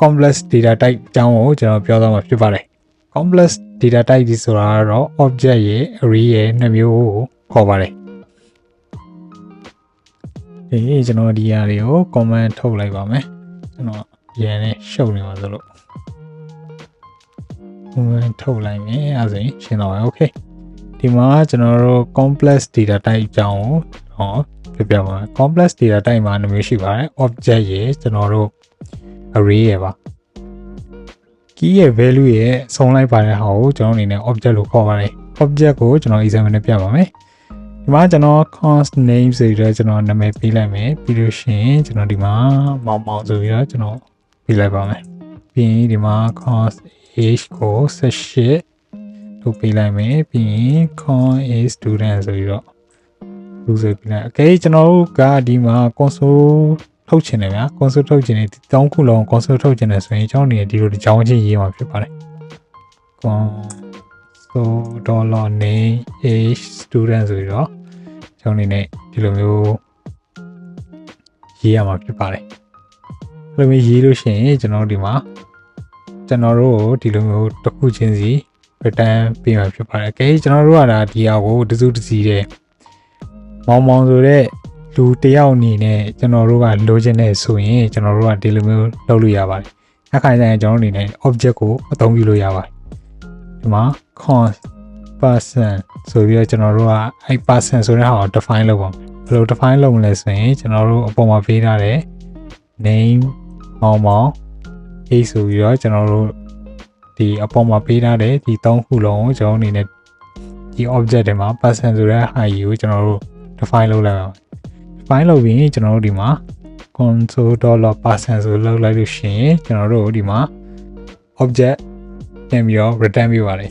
complex data type အကြောင်းကိုကျွန်တော်ပြောသွားမှာဖြစ်ပါတယ် complex data type ဒီဆိုတာကတော့ object ရဲ့ array ရဲ့နှစ်မျိုးကိုခေါ်ပါတယ်ဒီကျွန်တော်ဒီအရာတွေကို comment ထုတ်လိုက်ပါမယ်ကျွန်တော်ရန်နဲ့ရှုပ်နေပါသလို comment ထုတ်လိုက်မယ်အဲဒါဆိုရင်ရှင်းတော့ပါ okay ဒီမှာကျွန်တော်တို့ complex data type အကြောင်းကိုဟောပြပြပါမယ် complex data type မှာနှစ်မျိုးရှိပါတယ် object ရဲ့ကျွန်တော်တို့ array ရဲ့ပါ key ရဲ့ value ရဲ့ဆုံးလိုက်ပါတဲ့ဟာကိုကျွန်တော်အနေနဲ့ object လို့ခေါ်ပါတယ် object ကိုကျွန်တော် example နဲ့ပြပါမယ်ဒီမှာကျွန်တော် const name ဆိုပြီးတော့ကျွန်တော်နာမည်ပေးလိုက်မယ်ပြီးလို့ရှိရင်ကျွန်တော်ဒီမှာမောင်မောင်ဆိုပြီးတော့ကျွန်တော်ပေးလိုက်ပါမယ်ပြီးရင်ဒီမှာ const age ကို18ထုတ်ပေးလိုက်မယ်ပြီးရင် con a student ဆိုပြီးတော့လူဆိုပြီးလိုက် okay ကျွန်တော်တို့ကဒီမှာ console ထုတ်ချင်တယ်ဗျာ console ထုတ်ချင်တယ်ဒီတောင်းခုလုံး console ထုတ်ချင်တယ်ဆိုရင်ကျွန်တော်နေဒီလိုဒီကြောင်းချင်းရေးမှာဖြစ်ပါတယ် console dollar name age student ဆိုပြီးတော့ကျွန်တော်အနေနဲ့ဒီလိုမျိုးရေးရမှာဖြစ်ပါတယ်အဲ့လိုမျိုးရေးလို့ရှိရင်ကျွန်တော်ဒီမှာကျွန်တော်တို့ကိုဒီလိုမျိုးတစ်ခုချင်းစီ return ပေးမှာဖြစ်ပါတယ်။ Okay ကျွန်တော်တို့ကဒါဒီဟာကိုတစုတစည်းတဲ့မောင်မောင်ဆိုတဲ့ လူတယောက်အနေနဲ့ကျွန်တော်တို့ကလိုချင်တဲ့ဆိုရင်ကျွန်တော်တို့ကဒီလိုမျိုးလုပ်လို့ရပါတယ်။အခါကျရင်ကျွန်တော်တို့အနေနဲ့ object ကိုအသုံးပြုလို့ရပါတယ်။ဒီမှာ const person ဆိုပြီးတော့ကျွန်တော်တို့ကအဲ့ person ဆိုတဲ့ဟာကို define လုပ်ပါမယ်။ဘယ်လို define လုပ်မလဲဆိုရင်ကျွန်တော်တို့အပေါ်မှာပေးထားတဲ့ name မောင်မောင် a ဆိုပြီးတော့ကျွန်တော်တို့ဒီအပေါ်မှာပေးထားတဲ့ဒီ၃ခုလုံးကိုကျွန်တော်အနေနဲ့ဒီ object တွေမှာ person ဆိုတဲ့ဟာကြီးကိုကျွန်တော်တို့ define လုပ်လိုက်အောင် define လုပ်ပြီးကျွန်တော်တို့ဒီမှာ console.person ဆိုလုပ်လိုက်လို့ရှိရင်ကျွန်တော်တို့ဒီမှာ object ပြန်ပြီးတော့ return ပေးပါတယ်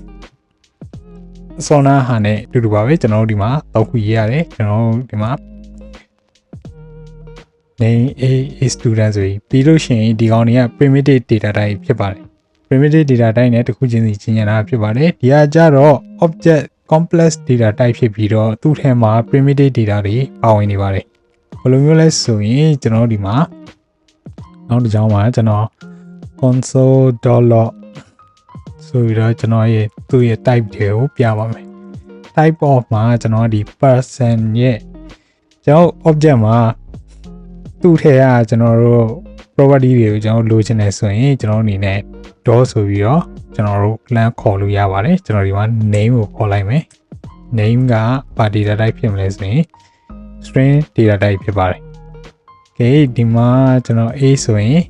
အစောနာဟာနဲ့အတူတူပါပဲကျွန်တော်တို့ဒီမှာတောက်ခုရေးရတယ်ကျွန်တော်တို့ဒီမှာ name a a student ဆိုပြီးပြီးလို့ရှိရင်ဒီကောင်တွေက primitive data type ဖြစ်ပါတယ် primitive data type နဲ့တစ်ခုချင်းစီချင်းရတာဖြစ်ပါတယ်ဒီကကြတော့ object complex data type ဖြစ်ပြီးတော့သူ့ထဲမှာ primitive data တွေပါဝင်နေပါတယ် ဘယ်လိုမျိုးလဲဆိုရင်ကျွန်တော်ဒီမှာနောက်တစ်ကြောင်းမှာကျွန်တော် console dollar ဆိုပြီးတော့ကျွန်တော်ရဲ့သူ့ရဲ့ type တွေကိုပြပါမယ် type of မှာကျွန်တော်ဒီ person ရဲ့ကျွန်တော် object မှာသူ့ထဲကကျွန်တော်တို့ property တွေကိုကျွန်တော်လိုချင်တယ်ဆိုရင်ကျွန်တော်အနေနဲ့ do ဆိုပြီးတော့ကျွန်တော်တို့ plan ခေါ်လို့ရပါတယ်ကျွန်တော်ဒီမှာ name ကိုခေါ်လိုက်မယ် name ကဘာ data type ဖြစ်မလဲဆိုရင် string data type ဖြစ်ပါတယ် okay ဒီမှာကျွန်တော် a ဆိုရင်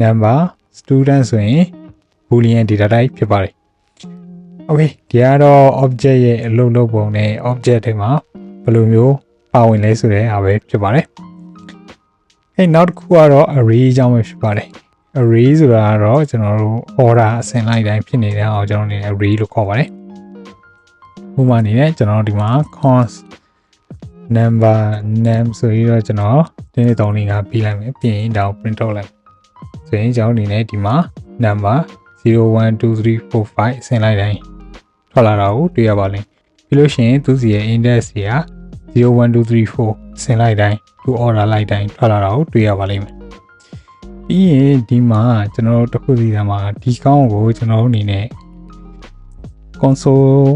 number student ဆိုရင် boolean data type ဖြစ်ပါတယ် okay ဒီကတော့ object ရဲ့အလုပ်လုပ်ပုံနဲ့ object တွေမှာဘယ်လိုမျိုးပါဝင်လဲဆိုတဲ့အားပဲဖြစ်ပါတယ်အဲနောက်တစ်ခုကတော့ array အကြောင်းပဲဖြစ်ပါတယ် array ဆိုတာကတော့ကျွန်တော်တို့ order အဆင့်လိုက်တိုင်းဖြစ်နေတဲ့အောင်ကျွန်တော်အနေနဲ့ array လို့ခေါ်ပါတယ်ဥပမာအနေနဲ့ကျွန်တော်ဒီမှာ const number name ဆိုပြီးတော့ကျွန်တော်ဒီနေ့3လေးကပြီးလိုက်မယ်ပြီးရင်ဒါကို print ထုတ်လိုက်ဆိုရင်ကျွန်တော်အနေနဲ့ဒီမှာ number 012345အဆင့်လိုက်တိုင်းထွက်လာတာကိုတွေ့ရပါလိမ့်ပြီးလို့ရှိရင်သူစီရဲ့ index တွေက01234ဆင်လိုက်တိုင်းသူ order လိုက်တိုင်းထွက်လာတာကိုတွေ့ရပါလိမ့်မယ်ပြီးရင်ဒီမှာကျွန်တော်တို့တစ်ခုစီကမှာဒီကောင်းကိုကျွန်တော်တို့အနေနဲ့ console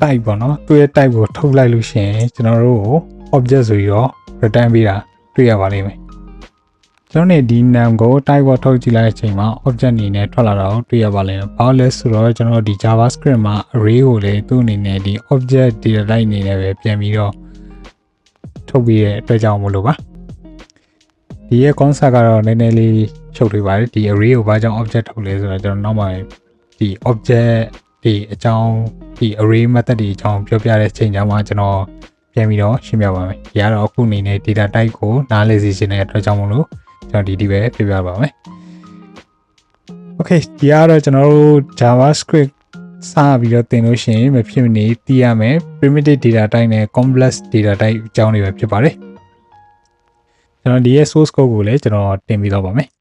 type ပေါ့နော်သူ့ရဲ့ type ကိုထုတ်လိုက်လို့ရှိရင်ကျွန်တော်တို့ကို object ဆိုပြီးတော့ return ပေးတာတွေ့ရပါလိမ့်မယ်ကျွန်တော်နေဒီ name ကို type ကိုထုတ်ကြည့်လိုက်တဲ့အချိန်မှာ object အနေနဲ့ထွက်လာတာကိုတွေ့ရပါလိမ့်မယ်။ဘာလို့လဲဆိုတော့ကျွန်တော်ဒီ JavaScript မှာ array ကိုလည်းသူ့အနေနဲ့ဒီ object data type အနေနဲ့ပဲပြန်ပြီးတော့ထုတ်ပြီးတဲ့အတွက်ကြောင့်မလို့ပါ။ဒီရဲ့ concept ကတော့နည်းနည်းလေးရှုပ်ထွေးပါတယ်။ဒီ array ကိုဘာကြောင့် object ထုတ်လဲဆိုတော့ကျွန်တော်နောက်မှဒီ object ဒီအကြောင်း ဒီ array method တွေအကြောင်းပြောပြတဲ့အချိန်ကြောင်းမှာကျွန်တော်ပြန်ပြီးတော့ရှင်းပြပါမယ်။ဒီကတော့အခုအနေနဲ့ data type ကိုနားလည်စေချင်တဲ့အတွက်ကြောင့်မလို့ကျွန်တော်ဒီဒီပဲပြပြပါမယ်။ Okay ဒီကတော့ကျွန်တော်တို့ JavaScript စပြီးတော့သင်လို့ရှိရင်မဖြစ်မနေသိရမယ် primitive data type နဲ့ complex data type အကြောင်းတွေပဲဖြစ်ပါတယ်။ကျွန်တော်ဒီရဲ့ source code ကိုလည်းကျွန်တော်တင်ပြီးတော့ပါမယ်။